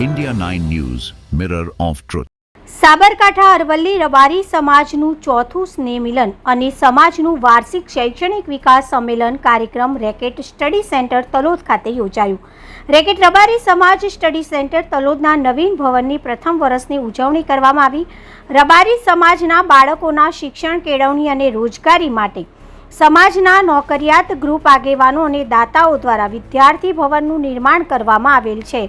India 9 News, Mirror of Truth. Sabarkantha Aravalli Rabari સમાજનું ચોથું સ્નેહ મિલન અને સમાજનું વાર્ષિક શૈક્ષણિક વિકાસ સંમેલન કાર્યક્રમ રેકેટ સ્ટડી સેન્ટર તલોદ ખાતે યોજાયું રેકેટ રબારી સમાજ સ્ટડી સેન્ટર તલોદના નવીન ભવનની પ્રથમ વર્ષની ઉજવણી કરવામાં આવી રબારી સમાજના બાળકોના શિક્ષણ કેળવણી અને રોજગારી માટે સમાજના નોકરિયાત ગ્રુપ આગેવાનો અને દાતાઓ દ્વારા વિદ્યાર્થી ભવનનું નિર્માણ કરવામાં આવેલ છે.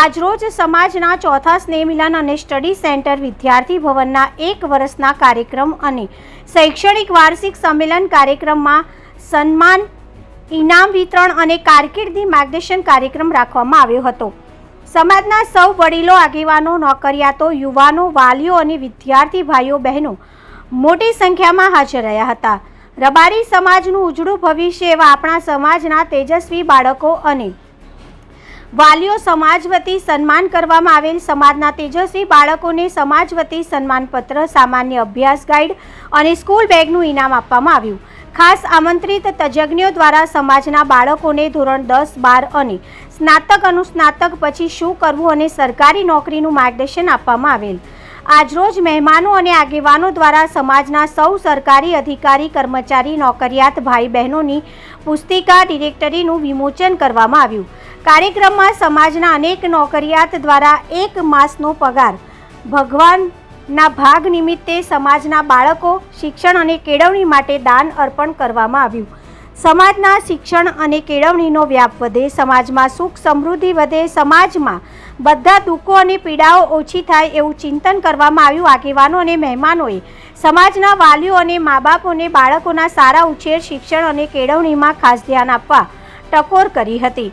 આજરોજ સમાજના ચોથા સ્નેહ મિલન અને સ્ટડી સેન્ટર વિદ્યાર્થી ભવનના એક વર્ષના કાર્યક્રમ અને શૈક્ષણિક વાર્ષિક સંમેલન કાર્યક્રમમાં સન્માન, ઇનામ વિતરણ અને કારકિર્દી માર્ગદર્શન કાર્યક્રમ રાખવામાં આવ્યો હતો. સમાજના સૌ વડીલો, આગેવાનો, નોકરિયાતો, યુવાનો, વાલીઓ અને વિદ્યાર્થી ભાઈઓ બહેનો મોટી સંખ્યામાં હાજર રહ્યા હતા. રબારી સમાજનું ઉજળું ભવિષ્ય એવા આપણા સમાજના તેજસ્વી બાળકો અને વાલીઓ સમાજ વતી સન્માન કરવામાં આવેલ સમાજના તેજસ્વી બાળકોને સમાજ વતી સન્માનપત્ર, સામાન્ય અભ્યાસ ગાઈડ અને સ્કૂલ બેગનું ઇનામ આપવામાં આવ્યું. ખાસ આમંત્રિત તજજ્ઞો દ્વારા સમાજના બાળકોને ધોરણ દસ, બાર અને સ્નાતક અનુસ્નાતક પછી શું કરવું અને સરકારી નોકરીનું માર્ગદર્શન આપવામાં આવેલ. આજરોજ મહેમાનો અને આગેવાનો દ્વારા સમાજના સૌ સરકારી અધિકારી, કર્મચારી, નોકરિયાત ભાઈ બહેનોની પુસ્તિકા ડિરેક્ટરીનું વિમોચન કરવામાં આવ્યું. કાર્યક્રમમાં સમાજના અનેક નોકરિયાત દ્વારા એક માસનો પગાર. ભગવાનના ભાગ નિમિત્તે સમાજના બાળકો શિક્ષણ અને કેળવણી માટે દાન અર્પણ કરવામાં આવ્યું. સમાજના શિક્ષણ અને કેળવણીનો વ્યાપ વધે, સમાજમાં સુખ સમૃદ્ધિ વધે, સમાજમાં બધા દુઃખો અને પીડાઓ ઓછી થાય એવું ચિંતન કરવામાં આવ્યું આગેવાનો અને મહેમાનોએ. સમાજના વાલીઓ અને મા બાપોને બાળકોના સારા ઉછેર, શિક્ષણ અને કેળવણીમાં ખાસ ધ્યાન આપવા ટકોર કરી હતી.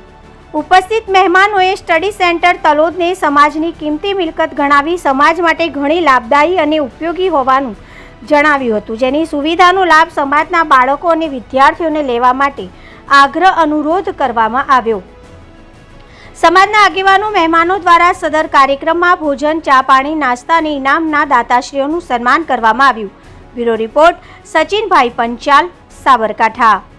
ઉપસ્થિત મહેમાનોએ સ્ટડી સેન્ટર તલોદને સમાજની કિંમતી મિલકત ગણાવી, સમાજ માટે ઘણી લાભદાયી અને ઉપયોગી હોવાનું જણાવ્યું હતું. જેની સુવિધાનો લાભ સમાજના બાળકો અને વિદ્યાર્થીઓને લેવા માટે આગ્રહ અનુરોધ કરવામાં આવ્યો. સમાજના આગેવાનો, મહેમાનો દ્વારા સદર કાર્યક્રમમાં ભોજન, ચા પાણી, નાસ્તા અને ઇનામના દાતાશ્રીઓનું સન્માન કરવામાં આવ્યું. Bureau report, Sachinbhai Panchal, Sabarkantha.